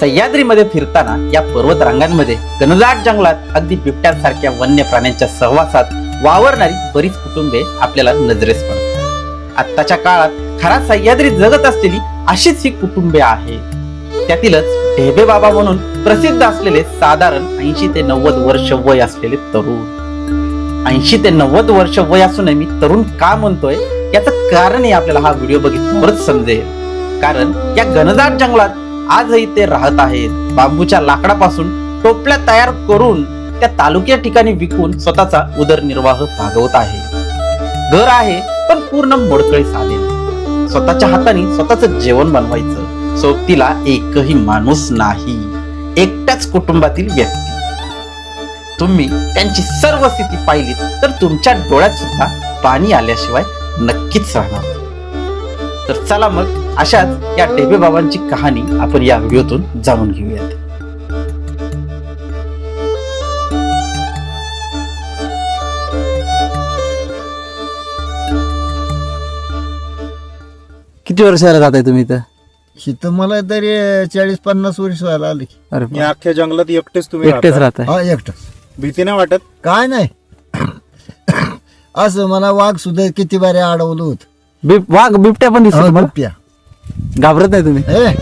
सह्याद्रीमध्ये फिरताना या पर्वत रांगांमध्ये घनदाट जंगलात अगदी बिबट्यांसारख्या वन्य प्राण्यांच्या सहवासात वावरणारी बरीच कुटुंबे आपल्याला नजरेस पडतात. आत्ताच्या काळात खरा सह्याद्री जगत असलेली अशीच ही कुटुंबे आहेत त्यातीलच ढेबे बाबा म्हणून प्रसिद्ध असलेले साधारण ऐंशी ते नव्वद वर्ष वय असलेले तरुण. ऐंशी ते नव्वद वर्ष वय असूनही मी तरुण का म्हणतोय? याचं कारणही आपल्याला हा व्हिडिओ बघितल्यावरच समजेल. कारण या घनदाट जंगलात आजही ते राहत आहेत. बांबूच्या लाकडापासून टोपल्या तयार करून त्या तालुक्या ठिकाणी विकून स्वतःचा उदरनिर्वाह भागवत आहे. घर आहे पण पूर्ण मोडकळी चालेल स्वतःच्या हाताने स्वतःच जेवण बनवायचं. सोबतीला एकही माणूस नाही. एकट्याच कुटुंबातील व्यक्ती. तुम्ही त्यांची सर्व स्थिती पाहिली तर तुमच्या डोळ्यात सुद्धा पाणी आल्याशिवाय नक्कीच राहणार. तर चला मग अशाच या टेबे बाबांची कहाणी आपण या व्हिडिओतून जाणून घेऊयात. किती वर्षाला जाताय तुम्ही इथं? इथं मला तरी चाळीस पन्नास वर्ष व्हायला आली. अरे या अख्ख्या जंगलात एकटेच तुम्ही एकटेच राहता. राहताय. हा एकटं भीती नाही वाटत? काय नाही. असं मला वाघ सुद्धा किती बारे अडवलं होत. बिब वाघ बिबट्या पण दिसतो तुम्हाला? घाबरत नाही तुम्ही? ए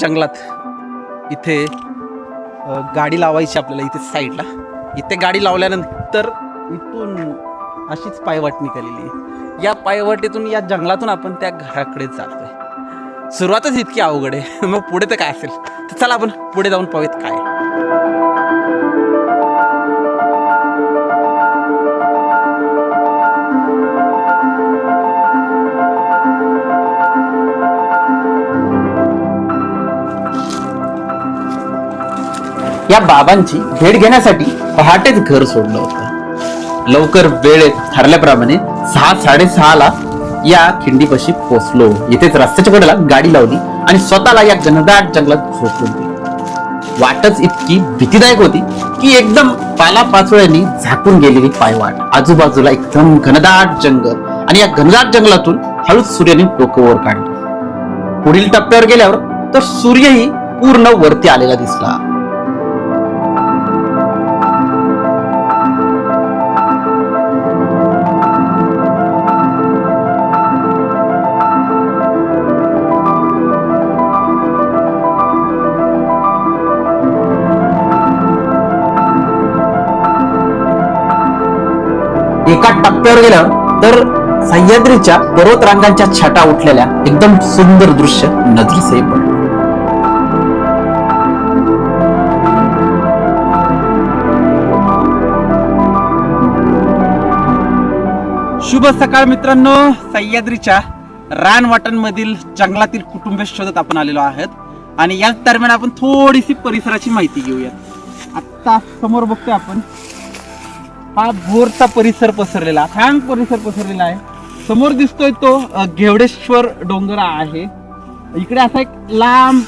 जंगलात इथे गाडी लावायची आपल्याला इथे साईडला. इथे गाडी लावल्यानंतर इथून अशीच पायवाट निघालेली आहे. या पायवाटीतून या जंगलातून आपण त्या घराकडे जातोय. सुरुवातच इतकी अवघड आहे. मग पुढे तर काय असेल? तर चला आपण पुढे जाऊन पाहूयात काय या बाबांची भेट घेण्यासाठी पहाटेच घर सोडलं होतं. लवकर वेळेत ठरल्याप्रमाणे सहा साडेसहाला या खिंडीपाशी पोचलो इथेच रस्त्याच्या कडेला गाडी लावली आणि स्वतःला या घनदाट जंगलात झोपून दिली. वाटच इतकी भीतीदायक होती की एकदम पाला पाचोळ्यांनी झाकून गेलेली पायवाट. आजूबाजूला एकदम घनदाट जंगल आणि या घनदाट जंगलातून हळूच सूर्याने डोकं वर काढलं. पुढील टप्प्यावर गेल्यावर तर सूर्यही पूर्ण वरती आलेला दिसला. एका टप्प्यावर गेलं तर सह्याद्रीच्या पर्वतरांगांच्या छटा उठलेल्या एकदम सुंदर दृश्य नजरेसही पडलं. शुभ सकाळ मित्रांनो. सह्याद्रीच्या रानवाटांमधील जंगलातील कुटुंब शोधत आपण आलेलो आहोत. आणि याच दरम्यान आपण थोडीशी परिसराची माहिती घेऊयात. आत्ता समोर बघतोय आपण. हा भोरचा परिसर पसरलेला छान परिसर पसरलेला आहे. समोर दिसतोय तो घेवडेश्वर डोंगर आहे. इकडे असा एक लांब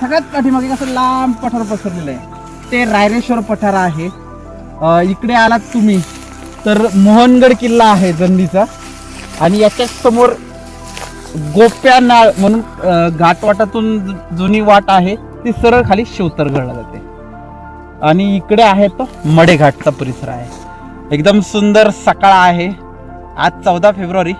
सगळ्यात पाठीमागे असं लांब पठार पसरलेलं आहे. ते रायरेश्वर पठार आहे. इकडे आलात तुम्ही तर मोहनगड किल्ला आहे जंदीचा आणि याच्या समोर गोप्या नाळ म्हणून घाटवाटातून जुनी वाट आहे. ती सरळ खाली शिवतरगडला जाते. आणि इकडे आहे तो मडेघाटचा परिसर आहे. एकदम सुंदर सकाळ आहे. आज चौदा फेब्रुवारी.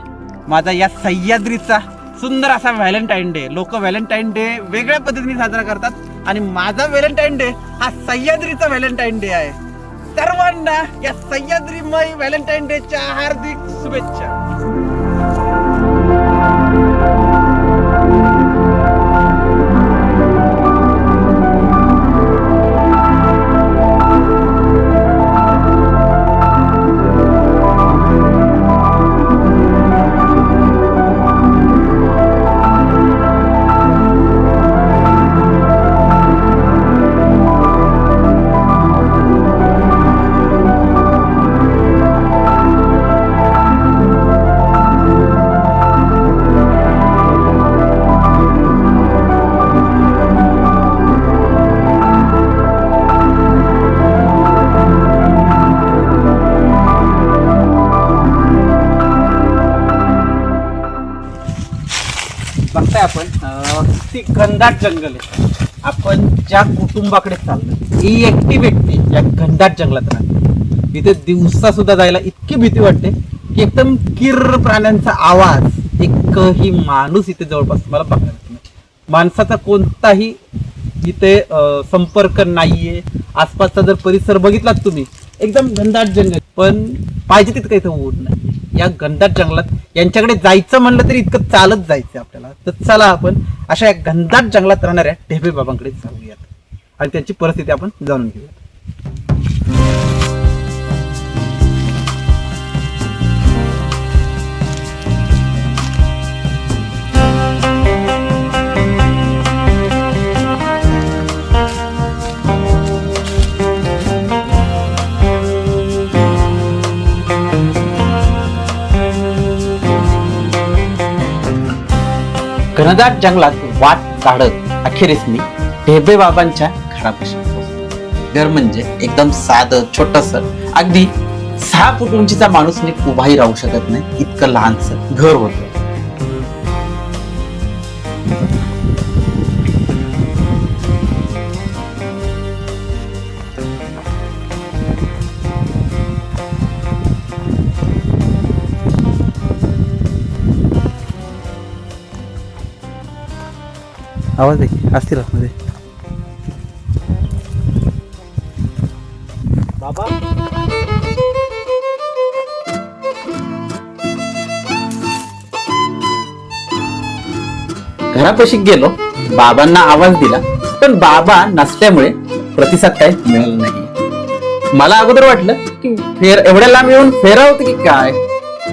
माझा या सह्याद्रीचा सुंदर असा व्हॅलेंटाईन डे. लोक व्हॅलेंटाईन डे वेगळ्या पद्धतीने साजरा करतात आणि माझा व्हॅलेंटाईन डे हा सह्याद्रीचा व्हॅलेंटाईन डे आहे. सर्वांना या सह्याद्रीमय व्हॅलेंटाईन डेच्या हार्दिक शुभेच्छा. चाललोय आपण ती घनदाट जंगल आहे. आपण ज्या कुटुंबाकडे चाललो ही एकटी व्यक्ती या घनदाट जंगलात राहते. इथे दिवसा सुद्धा जायला इतकी भीती वाटते की एकदम किर्र प्राण्यांचा आवाज एकही माणूस इथे जवळपास मला बघायला नाही. माणसाचा कोणताही इथे संपर्क नाहीये. आसपासचा जर परिसर बघितलात तुम्ही एकदम घनदाट जंगल. पण पाहिजे तिथं काही ऊन नाही. या घनदाट जंगलात यांच्याकडे जायचं म्हणलं तरी इतकं चालत जायचं आपल्याला. तर चला आपण अशा या घनदाट जंगलात राहणाऱ्या ढेबे बाबांकडे जाऊयात. आणि त्यांची परिस्थिती आपण जाणून घेऊयात. घनदाट जंगलात वाट काढत अखेरीस मी ढेबे बाबांच्या घरापाशी घर म्हणजे एकदम साधं छोटस. अगदी सहा फूट उंचीचा माणूस नीट उभाही राहू शकत नाही इतकं लहानस घर होतं. आवाज आहे असतील आतमध्ये. बाबा. घरापाशी गेलो बाबांना आवाज दिला पण बाबा नसल्यामुळे प्रतिसाद काही मिळाला नाही. मला अगोदर वाटलं की फेर एवढ्या लांब येऊन फेरावत की काय?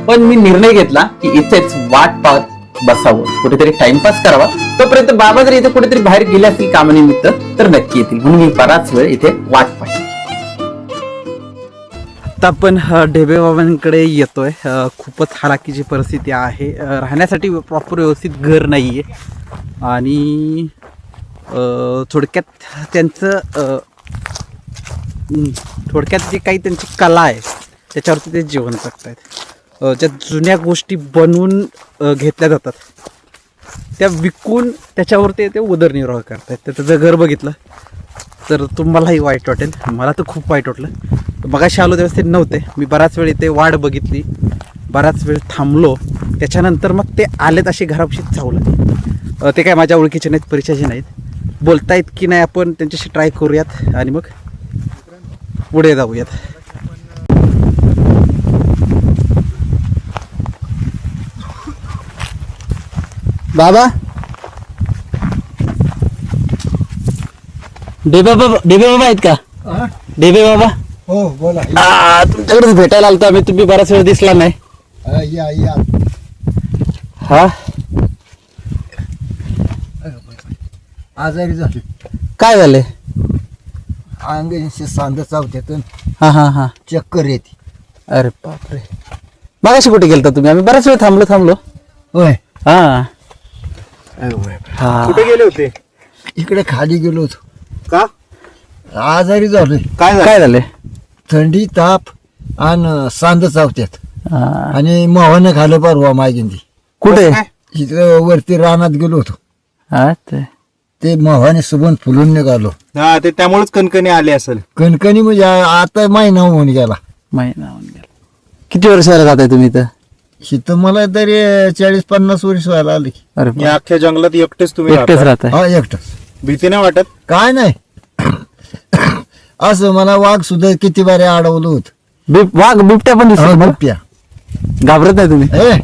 पण मी निर्णय घेतला की इथेच वाट पाहत बसावं. कुठेतरी टाइमपास करावा. तोपर्यंत बाबा जर इथे कुठेतरी बाहेर गेले असतील कामानिमित्त तर नक्की येतील. म्हणून मी बराच वेळ इथे वाट पाहिजे आता आपण ढेबे बाबांकडे येतोय. खूपच हालाकीची परिस्थिती आहे. राहण्यासाठी प्रॉपर व्यवस्थित घर नाही आहे आणि थोडक्यात त्यांचं थोडक्यात जे काही त्यांची कला आहे त्याच्यावरती ते जीवन जगत आहेत ज्या जुन्या गोष्टी बनवून घेतल्या जातात त्या विकून त्याच्यावरती ते उदरनिर्वाह करतात त्याचं जर घर बघितलं तर तुम्हालाही वाईट वाटेल. मला तर खूप वाईट वाटलं. मगाशी आलो तेव्हा ते नव्हते. मी बराच वेळ इथे वाट बघितली. बराच वेळ थांबलो. त्याच्यानंतर मग ते आलेत असे घरापाशी चावलं. ते काय माझ्या ओळखीचे नाहीत परिचयाचे नाहीत. बोलतायत की नाही आपण त्यांच्याशी ट्राय करूयात. आणि मग पुढे जाऊयात. बाबा. डेबे बाबा डेबे बाबा आहेत का? डेबे बाबा. हो बोला. आ, तुमच्याकडेच भेटायला आलतो आम्ही तुम्ही बराच वेळ दिसला नाही. हा, या या. हा? आजारी झाले. काय झाले? अंगाशी सांद चावत्यातून हा हा हा. चक्कर येते. अरे बापरे. मागाशी कुठे गेलता तुम्ही? आम्ही बराच वेळ थांबलो थांबलो. होय. हा. हा. कुठे गेले होते? इकडे खाली गेलो होतो. का? आजारी झालोय. काय झालं? काय झाले थंडी ताप आणि सांद चावत्यात. हा. आणि मोहानं खालं परवा मागीन ती कुठे इथं वरती रानात गेलो होतो. हा ते ते मोहाने सुबन फुलून निघालो. हा ते त्यामुळेच कणकणी आले असेल. कणकणी म्हणजे आ- आता महिना होऊन गेला. महिना होऊन गेला. किती वर्षाला जात आहे तुम्ही इथं? इथं मला तरी चाळीस पन्नास वर्ष व्हायला आली. अरे या अख्ख्या जंगलात एकटेच तुम्ही एकटेच राहता. राहत हा एकटंच भीती नाही वाटत? काय नाही. असं मला वाघ सुद्धा किती बारे अडवलं होत. बिब वाघ बिबट्या पण दिसतो तुम्हाला? बिबट्या. घाबरत नाही तुम्ही? ए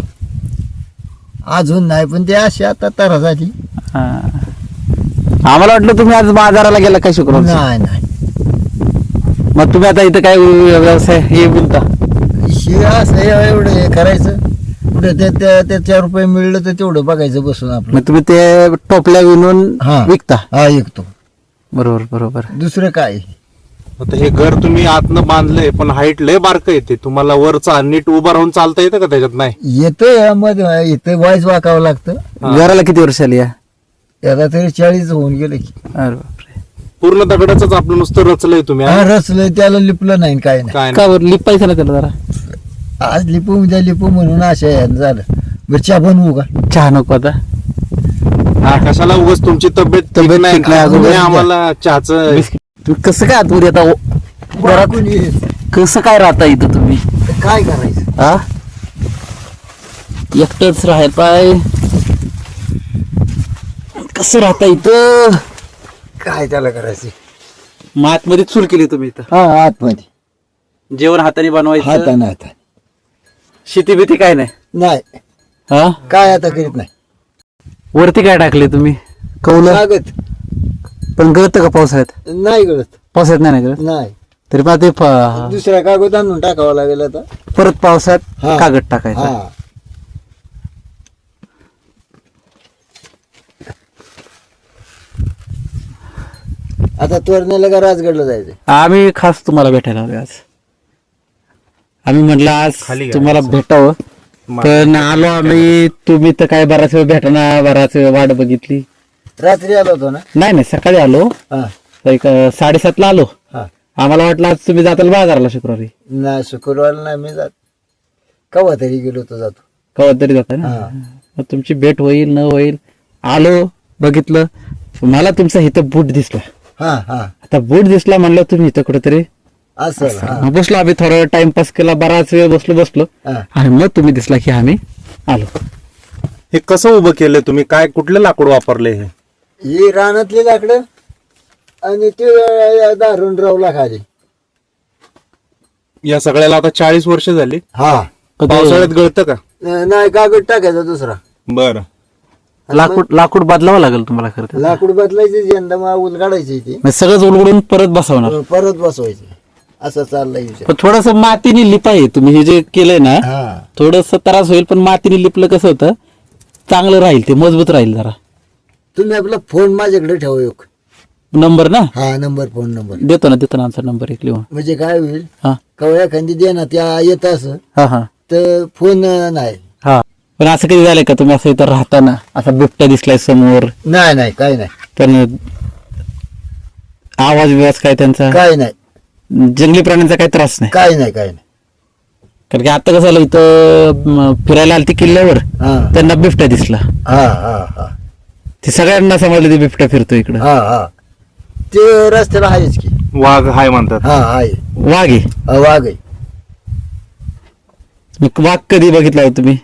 अजून नाही पण ते अशी आता तरा झाली. हा. आम्हाला वाटलं तुम्ही आज बाजाराला गेला काय शुक्रवार नाही नाही. मग तुम्ही आता इथं काय व्यवसाय हे बोलता? हे असं हे एवढं हे करायचं. कुठे ते ते- ते चार रुपये मिळलं तर तेवढं बघायचं बसून आपलं. मग तुम्ही ते टोपल्या विणून हा. विकता? हा ऐकतो बरोबर बरोबर. दुसरं काय? आता हे घर तुम्ही आतनं बांधलंय पण हाईट लय बारक येते. तुम्हाला वरचा नीट उभं राहून चालता येतं का त्याच्यात? नाही. येतोयमध्ये इथं वाईज वाकावं लागतं. हा. घराला किती वर्ष आली या? याला तरी चाळीस होऊन गेले की. अरे बापरे. पूर्ण दगडाच आपलं नुसतं रचलंय तुम्ही हा? रचलंय त्याला लिपलं नाही काय नाही. काय का बरं? लिपायचं ना त्याला जरा. आज लिपू उद्या लिपू म्हणून अशा ह्यानं झालं. बरं चहा बनवू का? चहा नको आता. कशाला उगाच तुमची तब्येत ठीक तब्येत नाही. ठीक नाही, का? अगोदर तुम्ही द्या. आम्हाला चहाचं तुम्ही कसं काय आतमध्ये आता घरात कोणी कसं काय राहता इथं तुम्ही? काय करायचं? हा? एकटंच राहाय पाय. कसं राहता इथं? काय त्याला करायचं? मग आतमध्ये चूल केली तुम्ही इथं? हा आतमध्ये. जेवण हाताने बनवायचं? हाताने हाताने. शेती भीती काय नाही? नाही. हा? काय आता करीत नाही. वरती काय टाकले तुम्ही? कौलं? लागत पण गळत का पावसाळ्यात? नाही गळत. पावसाळ्यात नाही ना गळत? नाही. तरी पण ते प- दुसऱ्या कागद आणून टाकावं लागेल आता. परत पावसाळ्यात हा. कागद टाकायचा. हा. आता तोरण्याला का राजगडला जायचं आम्ही खास तुम्हाला भेटायला आलोय आज. आम्ही म्हटलं आज घ्या. तुम्हाला भेटावं. पण आलो आम्ही तुम्ही तर काय बराच वेळ भेटना बराच वेळ वाट बघितली. रात्री आलो होतो ना? नाही नाही सकाळी आलो. हा. एक अं, साडेसातला आलो. हा. आम्हाला वाटलं आज तुम्ही जाताल बाजारला शुक्रवारी. नाही शुक्रवारला नाही मी जात. कवा तरी गेलो तर जातो. कवा तरी जाता ना? हा. मग तुमची भेट होईल न होईल आलो बघितलं. मला तुमचा इथं बूट दिसला. हा हा. आता बूट दिसला म्हणलं तुम्ही इथं कुठेतरी असं हा. मग बसलो आम्ही थोडा वेळ टाइमपास केला बराच वेळ बसलो बसलो. हा. आणि मग तुम्ही दिसला की आम्ही आलो. हे कसं उभं केलंय तुम्ही? काय कुठलं लाकूड वापरले हे? ही रानातली लाकडं आणि ते दारून रावला खाली. या सगळ्याला आता चाळीस वर्ष झाली. हा. पावसाळ्यात गळतं का? नाही कागद टाकायचा दुसरा. बर. लाकूड लाकूड बदलावं लागेल तुम्हाला खरं तर. लाकूड बदलायची यंदा मागून काढायची ती. म्हणजे सगळंच उलगडून परत बसवणार. परत बसवायची. असं चाललंय पण थोडस मातीने लिपाय तुम्ही हे जे केलंय ना हा. थोडस त्रास होईल पण मातीने लिपलं कसं होतं? चांगलं राहील ते मजबूत राहील जरा. तुम्ही आपला फोन माझ्याकडे ठेवा एक. नंबर ना? हा नंबर फोन नंबर. देतो ना देतो ना आमचा नंबर एक लिहून. म्हणजे काय होईल? हा. कवळ्या एखादी दे ना त्या येत असं. हा हा. तर फोन नाही. हा पण असं कधी झालंय का तुम्ही असं इथं राहताना असा बिबट्या दिसलाय समोर? नाही नाही काय नाही. पण आवाज बिवाज काय त्यांचा? काय नाही. जंगली प्राण्यांचा काही त्रास नाही. काय नाही काय नाही. कारण की आता कसं झालं इथं म, फिरायला आलती किल्ल्यावर हा. त्यांना बिबट्या दिसला. हा हा हा. ते सगळ्यांना समजलं ते बिबट्या फिरतो इकडं. हा हा. ते रस्त्याला आहेच की. वाघ हाय म्हणतात. हा आहे. वाघ आहे? हा, वाघ आहे. मग वाघ कधी बघितला होता तुम्ही?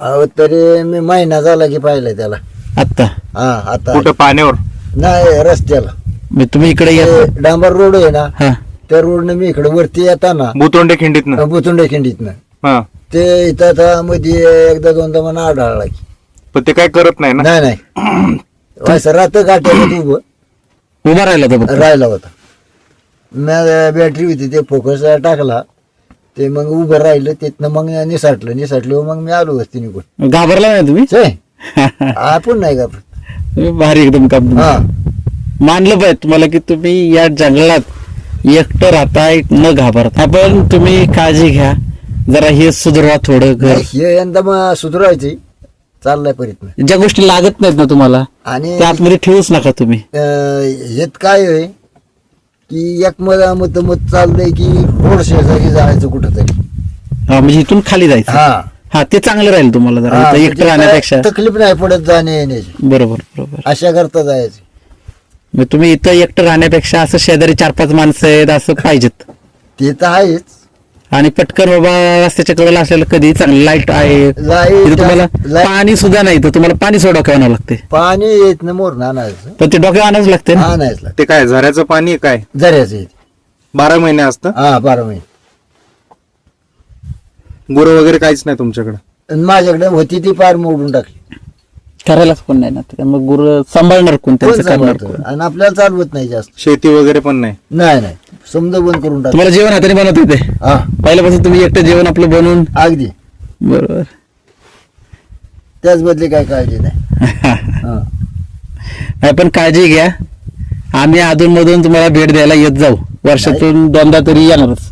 अहो तरी मी महिना झाला की पाहिलंय त्याला. आत्ता? हा आता. कुठं पाण्यावर? नाही रस्त्याला. मग तुम्ही इकडे येत? ते डांबर रोड आहे ना हा. त्या रोडनं मी इकडे वरती येताना बुतोंडे खिंडीतनं? बुतुंडे खिंडीतनं. हा. ते इथं आता मध्ये एकदा दोनदा मला आढळला की. पण ते काय करत नाही ना? नाही नाही. असं रात गाठ्याला उभं. उभा राहिला होता फक्त. राहिला होता. मी बॅटरी होती ते फोकस टाकला. ते मग उभं राहिलं तिथनं मग निसाटलं निसाटलं मग मी आलो वस्ती निघून. घाबरला नाही तुम्ही? छे, आपण नाही का तुम्ही भारी एकदम काम हा. मानलं पाहिजे तुम्हाला की तुम्ही या जंगलात एकटं राहताय न घाबरता. पण तुम्ही काळजी घ्या. जरा हे सुधारवा थोडं घर. हे यंदा मग सुधारायची चाललाय परितन ज्या गोष्टी लागत नाहीत ना तुम्हाला आणि त्या आतमध्ये ठेवूच नका तुम्ही. अं, ह्यात काय आहे की एक मत मत मत चाललंय की रोड शेजारी जायचं कुठं तरी हा म्हणजे इथून खाली जायचं. हा. हा ते चांगलं राहील तुम्हाला जरा हा, इथं म्हणजे एकटं काय राहण्यापेक्षा. तकलीफ नाही पडत जाणे येण्याची. बरोबर बरोबर. अशा करता जायचं. मग तुम्ही इथं एकटं राहण्यापेक्षा असं शेजारी चार पाच माणसं आहेत असं पाहिजेत. ते तर आहेच. आणि पटकन बाबा रस्त्याच्या कडेला असलेलं कधी चांगलं लाइट आहे. लाईट- तुम्हाला लाईट- पाणी सुद्धा नाही तर तुम्हाला पाणी सुद्धा डोक्यावर आणावं लागते पाणी येत ना मोर आणायचं. पण ते डोक्यावर आणावंच लागते ना. आणायचं ते काय झऱ्याचं पाणी आहे काय? जऱ्याचं येते बारा महिने असतं? हा बारा महिने. गुरं वगैरे काहीच नाही तुमच्याकडे? आणि माझ्याकडे होती ती पार मोडून टाकली. करायलाच कोण नाही ना त्यामुळे गुरु सांभाळणार कोण त्यांचं करणार? कोण आणि आपल्याला चालवत नाही जास्त. शेती वगैरे पण नाही. नाही नाही. समजा बंद करून टाक तुम्हाला जेवण हाताने बनवता येते? हा. पहिल्यापासून तुम्ही एकटं जेवण आपलं बनवून? अगदी. बरोबर. त्याच बदली काय काळजी नाही. हा. नाही पण काळजी घ्या. आम्ही अधून मधून तुम्हाला भेट द्यायला येत जाऊ. वर्षातून दोनदा तरी येणारच.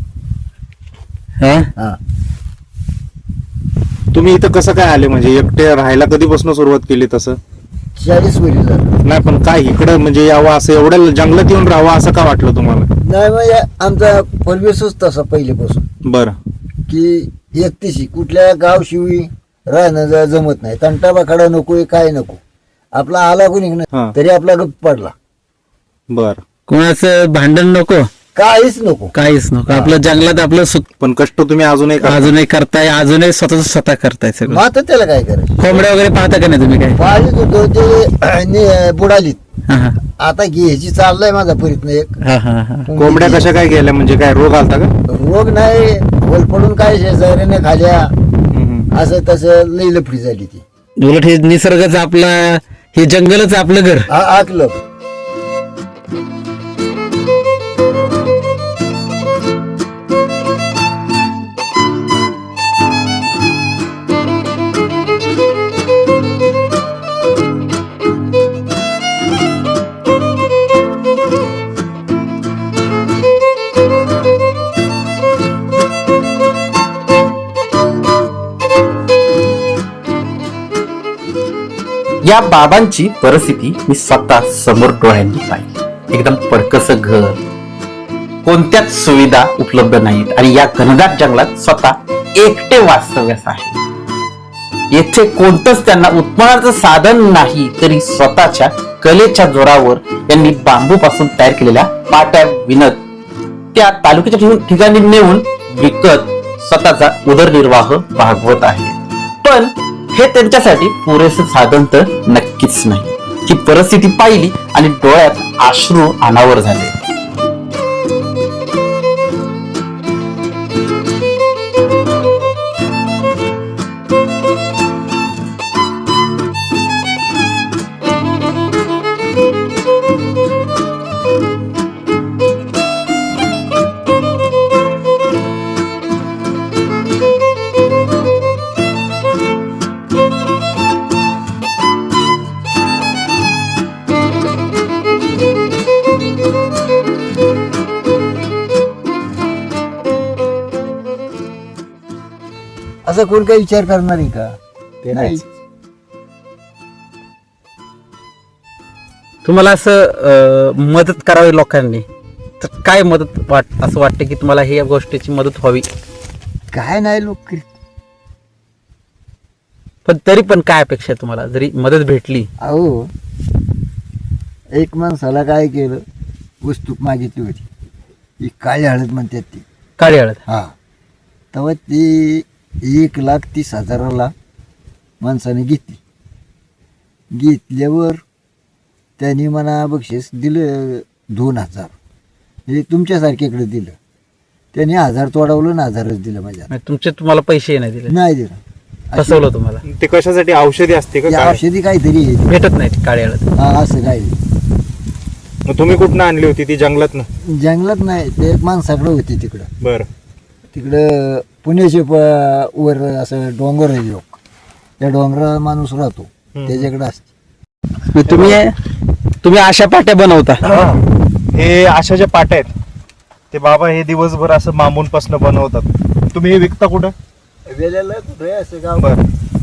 हा? हा. तुम्ही इथं कसं काय आले? म्हणजे एकटे राहायला कधीपासून सुरुवात केली तसं? चाळीस वरी झालं. नाही पण काय इकडं म्हणजे यावं असं एवढ्या जंगलात येऊन राहावं असं का वाटलं तुम्हाला? नाही या- आमचा परिवेशच तसा पहिलेपासून. बरं. की एकतीशी कुठल्या गाव शिवी राहणं ज- जमत नाही. तंटाबाखाडा नकोय काय नको. आपला आला कोणी हा. ना तरी आपला गप्प पडला. बर. कोणाचं भांडण नको? काहीच नको. काहीच नको. आपलं जंगलात आपलं सुख पण कष्ट तुम्ही अजूनही करा. अजूनही करताय अजूनही स्वतः स्वतः करताय सगळं. मग आता त्याला काय करायचं? कोंबड्या वगैरे पाहता का नाही तुम्ही काय? पाहिजेच होतो ते नि- बुडालीत. हा हा. आता घ्यायची चाललाय माझा प्रयत्न एक. हा हा हा. कोंबड्या कशा काय गेल्या म्हणजे काय रोग आलता का? रोग नाही. बोल पडून काय शेजाऱ्याने खाल्या. असं तसं लई लफडी झाली ती. उलट हे निसर्गाचं आपलं हे जंगलच आपलं घर. आ- आकलं या बाबांची परिस्थिती मी स्वतः समोर डोळ्यांनी पाहिली. एकदम पडकस घर कोणत्याच सुविधा उपलब्ध नाहीत. आणि या घनदाट जंगलात स्वतः एकटे वास्तव्यास आहे. येथे कोणतंच त्यांना उत्पन्नाचं साधन नाही तरी स्वतःच्या कलेच्या जोरावर त्यांनी बांबूपासून तयार केलेल्या पाट्या विनत त्या तालुक्याच्या ठिकाणी नेऊन विकत स्वतःचा उदरनिर्वाह भागवत आहे. पण हे त्यांच्यासाठी पुरेसे साधन तर नक्कीच नाही. ही परिस्थिती पाहिली आणि डोळ्यात अश्रू अनावर झाले. असं कोण काही विचार करणार आहे का? ते नाही. नाहीच. तुम्हाला असं अं, मदत करावी लोकांनी. तर काय मदत वाट असं वाटतं की तुम्हाला हे या गोष्टीची मदत व्हावी? काय नाही लोक. पण तरी पण काय अपेक्षा आहे तुम्हाला? जरी मदत भेटली. अहो एक माणसाला काय केलं? वस्तू मागितली होती. ही काळी हळद म्हणतात ती. काळी हळद. हा. तेव्हा ती एक लाख तीस हजाराला माणसाने घेतली. घेतल्यावर त्यांनी मला बक्षीस दिलं दोन हजार. म्हणजे तुमच्यासारख्याकडे दिलं. त्यांनी हजार तोडवलं ना हजारच दिलं माझ्या म्हणजे तुमचे तुम्हाला पैसे नाही दिले. नाही दिलं. फसवलं तुम्हाला. ते कशासाठी? औषधी असते का काय? औषधी काहीतरी आहे. भेटत नाहीत काळी हळद हा, असं काही. मग तुम्ही कुठनं आणली होती ती? जंगलात ना जंगलात नाही ते एक माणसाकडे होती तिकडं. बर. तिकडं पुण्याचे प- वर असं डोंगर आहे लोक त्या डोंगरावर माणूस राहतो. त्याच्याकडे असते. मग तुम्ही तुम्ही अशा पाट्या बनवता? हे. आशाच्या पाट्या आहेत ते बाबा हे दिवसभर असं बांबूंपासून बनवतात. तुम्ही हे विकता कुठं? वेळेला कुठे असं गाव? बर.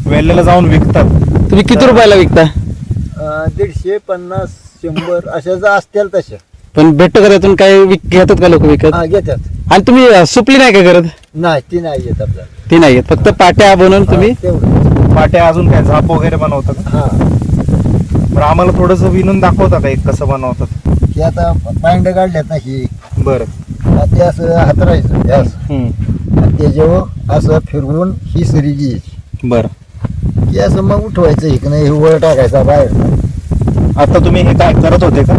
वेल्ल्याला जाऊन विकतात. तुम्ही किती रुपयाला विकता? अं, दीडशे पन्नास शंभर अशा जर असतील तशा. पण भेटतं का त्यातून? काही विक घेतात का लोक विकत? हा घेतात. आणि तुम्ही अं, सुपली नाही का करत? नाही ती नाही येत आपल्याला. ती नाही येत. फक्त पाट्या बनवून तुम्ही हा, तेवढं. पाट्या अजून काय झाप वगैरे बनवतात का हा. बरं आम्हाला थोडस विणून दाखवता का एक कसं बनवतात? हे आता पांड काढल्यात ना ही. बरं. हा, ते असं हातरायचं हे असं. हम्म. आणि त्याच्यावर असं फिरवून ही सरी घ्यायची. बरं. की असं मग उठवायचं इकडं हे वर टाकायचा बाहेर. आता तुम्ही हे काय करत होते का?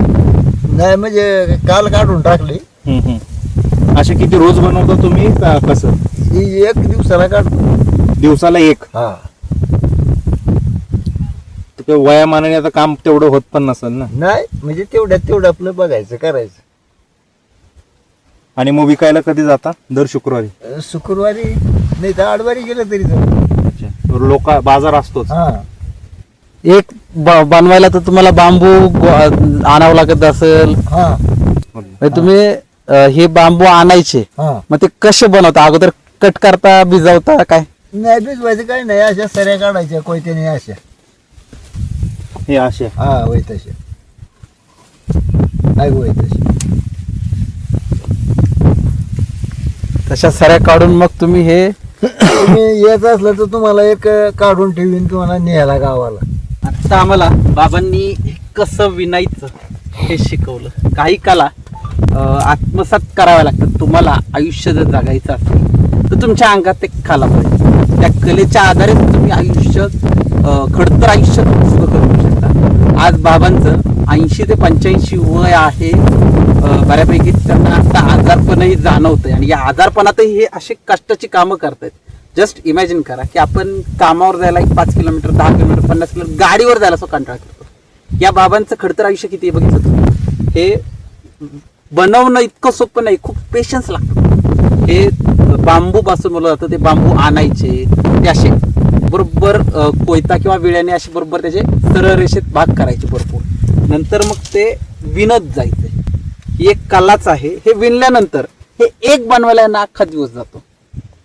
नाही म्हणजे काल काढून टाकली. हम्म, हम्म. असे किती रोज बनवता तुम्ही का कसं? ही एक दिवसाला काढतो दिवसाला एक? हा. तर ते वयामानाने आता काम तेवढं होत पण नसेल ना? नाही म्हणजे तेवढ्यात तेवढं आपलं बघायचं करायचं. आणि मग विकायला कधी जाता दर शुक्रवारी? अं, शुक्रवारी नाही तर आडवारी गेलं तरी चालेल. लोक बाजार असतोच. हा. एक ब- बनवायला तर तुम्हाला बांबू गो- आणावं लागत असेल. हा. म्हणजे तुम्ही अं, हे बांबू आणायचे. हा. मग ते कसे बनवता? अगोदर कट करता भिजवता काय? नाही भिजवायचं काही नाही. अशा सऱ्या काढायच्या कोयत्याने अशा. हे असे. हा वय तशा आहे वय तशी तशा सऱ्या काढून मग तुम्ही हे तुम्ही येत असलं तर तुम्हाला एक काढून ठेवीन तुम्हाला न्यायला गावाला. तर आम्हाला बाबांनी कसं विणायचं हे शिकवलं. काही कला आत्मसात कराव्या लागतात. तुम्हाला आयुष्य जर जगायचं असेल तर तुमच्या अंगात ते खाला पाहिजे त्या कलेच्या आधारे तुम्ही आयुष्य खडतर आयुष्य सुरू करू शकता. आज बाबांचं ऐंशी ते पंच्याऐंशी वय आहे. बऱ्यापैकी त्यांना आता आजारपणही जाणवतंय. आणि या आजारपणातही हे असे कष्टाची कामं करतायत. जस्ट इमॅजिन करा की आपण कामावर जायला एक पाच किलोमीटर दहा किलोमीटर पन्नास किलोमीटर गाडीवर जायला असं कंटाळा करतो. या बाबांचं खडतर आयुष्य किती बघितलं हे बनवणं इतकं सोपं नाही खूप पेशन्स लागतं. हे बांबू पासून बोललं जातं ते बांबू आणायचे ते असे बरोबर कोयता किंवा विळ्याने असे बरोबर त्याचे सरळ रेषेत भाग करायचे भरपूर. नंतर मग ते विणत जायचे. ही एक कलाच आहे. हे विणल्यानंतर हे एक बनवायला यांना अख्खा दिवस जातो.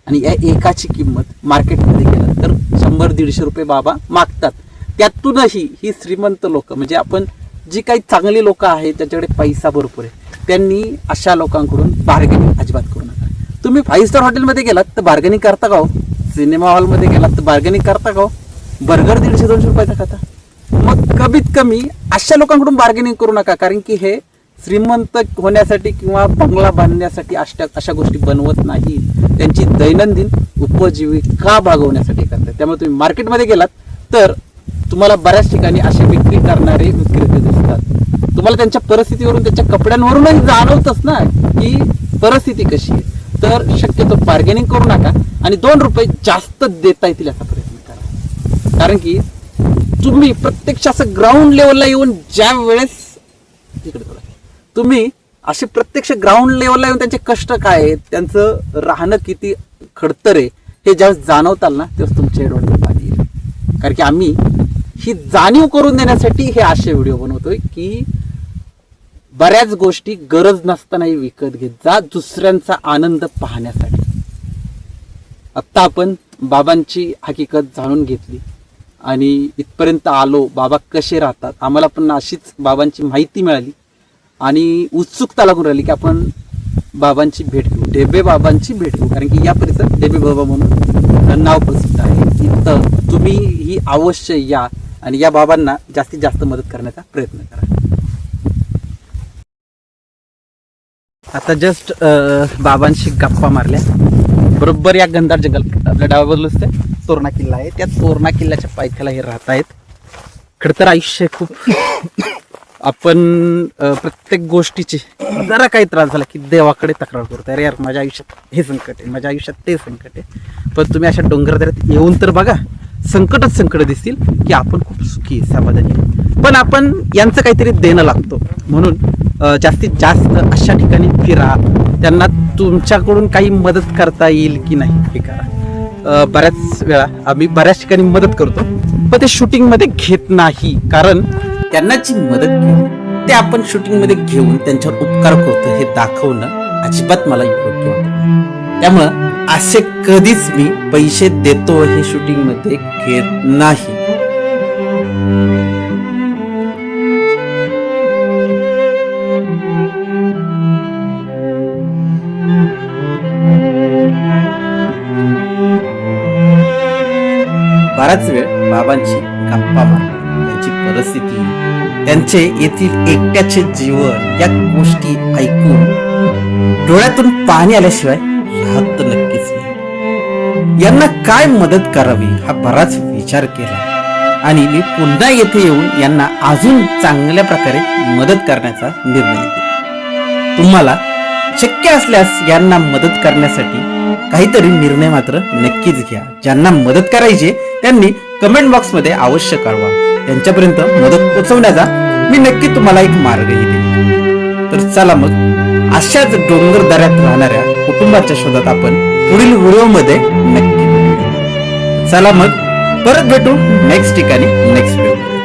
आणि या एकाची किंमत मार्केटमध्ये गेलं तर शंभर दीडशे रुपये बाबा मागतात. त्यातूनही ही श्रीमंत लोक म्हणजे आपण जी काही चांगली लोक आहेत त्याच्याकडे पैसा भरपूर आहे. त्यांनी अशा लोकांकडून बार्गेनिंग अजिबात करू नका. तुम्ही फाईव्ह स्टार हॉटेलमध्ये गेलात तर बार्गेनिंग करता का हो? सिनेमा हॉलमध्ये गेलात तर बार्गेनिंग करता का हो? बर्गर दीडशे दोनशे रुपयाचा खाता. मग कमीत कमी अशा लोकांकडून बार्गेनिंग करू नका कारण की हे श्रीमंत होण्यासाठी किंवा बंगला बांधण्यासाठी अशा अशा गोष्टी बनवत नाही त्यांची दैनंदिन उपजीविका भागवण्यासाठी करतात. त्यामुळे तुम्ही मार्केटमध्ये गेलात तर तुम्हाला बऱ्याच ठिकाणी असे विक्री करणारे विक्रेते दिसतात तुम्हाला त्यांच्या परिस्थितीवरून त्यांच्या कपड्यांवरूनही जाणवतच ना की परिस्थिती कशी आहे. तर शक्यतो बार्गेनिंग करू नका आणि दोन रुपये जास्त देता येतील असा प्रयत्न करा. कारण की तुम्ही प्रत्यक्ष असं ग्राउंड लेवलला येऊन ज्या वेळेस तिकडे तुम्ही असे प्रत्यक्ष ग्राउंड लेवलला येऊन त्यांचे कष्ट काय आहेत त्यांचं राहणं किती खडतर आहे हे ज्यावेळेस जाणवताल ना तेव्हा तुमच्या डोळ्यात पाणी येईल. कारण की आम्ही ही जाणीव करून देण्यासाठी हे असे व्हिडिओ बनवतोय की बऱ्याच गोष्टी गरज नसतानाही विकत घेत जा दुसऱ्यांचा आनंद पाहण्यासाठी. आत्ता आपण बाबांची हकीकत जाणून घेतली आणि इथपर्यंत आलो. बाबा कसे राहतात? आम्हाला पण अशीच बाबांची माहिती मिळाली आणि उत्सुकता लागून राहिली की आपण बाबांची भेट घेऊ. डेबे बाबांची भेट घेऊ. कारण की या परिसरात डेबे बाबा म्हणून नाव प्रसिद्ध आहे. इथं तुम्ही ही अवश्य या आणि या बाबांना जास्तीत जास्त मदत करण्याचा प्रयत्न करा. आता जस्ट बाबांशी गप्पा मारल्या. बरोबर या गंधार जंगल आपल्या डाव्या बाजूलाच ते तोरणा किल्ला आहे. त्या तोरणा किल्ल्याच्या पायथ्याला हे राहत आहेत. खरं तर आयुष्य खूप. आपण प्रत्येक गोष्टीची जरा काही त्रास झाला की देवाकडे तक्रार करतो अरे यार माझ्या आयुष्यात हे संकट आहे माझ्या आयुष्यात ते संकट आहे. पण तुम्ही अशा डोंगरदऱ्यात येऊन तर बघा संकटच संकट दिसतील की आपण खूप सुखी समाधानी पण आपण यांचं काहीतरी देणं लागतो. म्हणून जास्तीत जास्त अशा ठिकाणी फिरा. त्यांना तुमच्याकडून काही मदत करता येईल की नाही हे करा. बऱ्याच वेळा आम्ही बऱ्याच ठिकाणी मदत करतो पण ते शूटिंगमध्ये घेत नाही. कारण त्यांना जी मदत केली ते आपण शूटिंगमध्ये घेऊन त्यांच्यावर उपकार करतो हे दाखवणं अजिबात मला योग्य वाटत त्यामुळं असे कधीच मी पैसे देतो हे शूटिंगमध्ये घेत नाही. बराच वेळ बाबांची गप्पा मारली त्यांची परिस्थिती त्यांचे येथील एकट्याचे जीवन या गोष्टी ऐकून डोळ्यातून पाणी आल्याशिवाय राहत यांना काय मदत करावी हा बराच विचार केला. आणि मी पुन्हा येथे येऊन यांना अजून चांगल्या प्रकारे मदत करण्याचा निर्णय घेतला. तुम्हाला शक्य असल्यास यांना मदत करण्यासाठी काहीतरी निर्णय मात्र नक्कीच घ्या. ज्यांना मदत करायची त्यांनी कमेंट बॉक्समध्ये अवश्य कळवा. त्यांच्यापर्यंत मदत पोहोचवण्याचा मी नक्की तुम्हाला एक मार्गही देईन. तर चला मग अशाच डोंगर दऱ्यात राहणाऱ्या कुटुंबाच्या शोधात आपण पुढील व्हिडिओमध्ये नक्की चला मग परत भेटू नेक्स्ट ठिकाणी नेक्स्ट व्हिडिओ